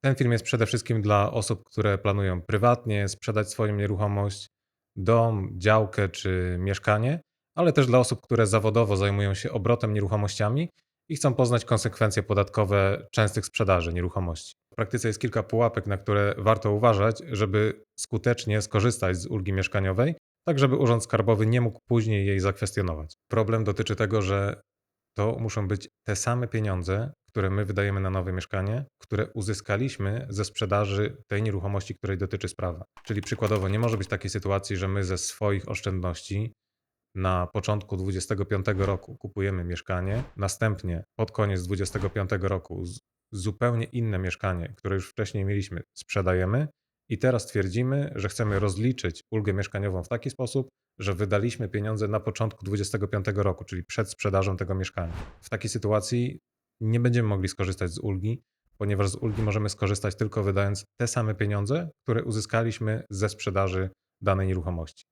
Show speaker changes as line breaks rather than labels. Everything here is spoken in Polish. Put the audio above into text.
Ten film jest przede wszystkim dla osób, które planują prywatnie sprzedać swoją nieruchomość, dom, działkę czy mieszkanie, ale też dla osób, które zawodowo zajmują się obrotem nieruchomościami i chcą poznać konsekwencje podatkowe częstych sprzedaży nieruchomości. W praktyce jest kilka pułapek, na które warto uważać, żeby skutecznie skorzystać z ulgi mieszkaniowej, tak żeby Urząd Skarbowy nie mógł później jej zakwestionować. Problem dotyczy tego, że to muszą być te same pieniądze, które my wydajemy na nowe mieszkanie, które uzyskaliśmy ze sprzedaży tej nieruchomości, której dotyczy sprawa. Czyli przykładowo nie może być takiej sytuacji, że my ze swoich oszczędności na początku 25 roku kupujemy mieszkanie, następnie pod koniec 25 roku zupełnie inne mieszkanie, które już wcześniej mieliśmy, sprzedajemy i teraz twierdzimy, że chcemy rozliczyć ulgę mieszkaniową w taki sposób, że wydaliśmy pieniądze na początku 25 roku, czyli przed sprzedażą tego mieszkania. W takiej sytuacji nie będziemy mogli skorzystać z ulgi, ponieważ z ulgi możemy skorzystać tylko wydając te same pieniądze, które uzyskaliśmy ze sprzedaży danej nieruchomości.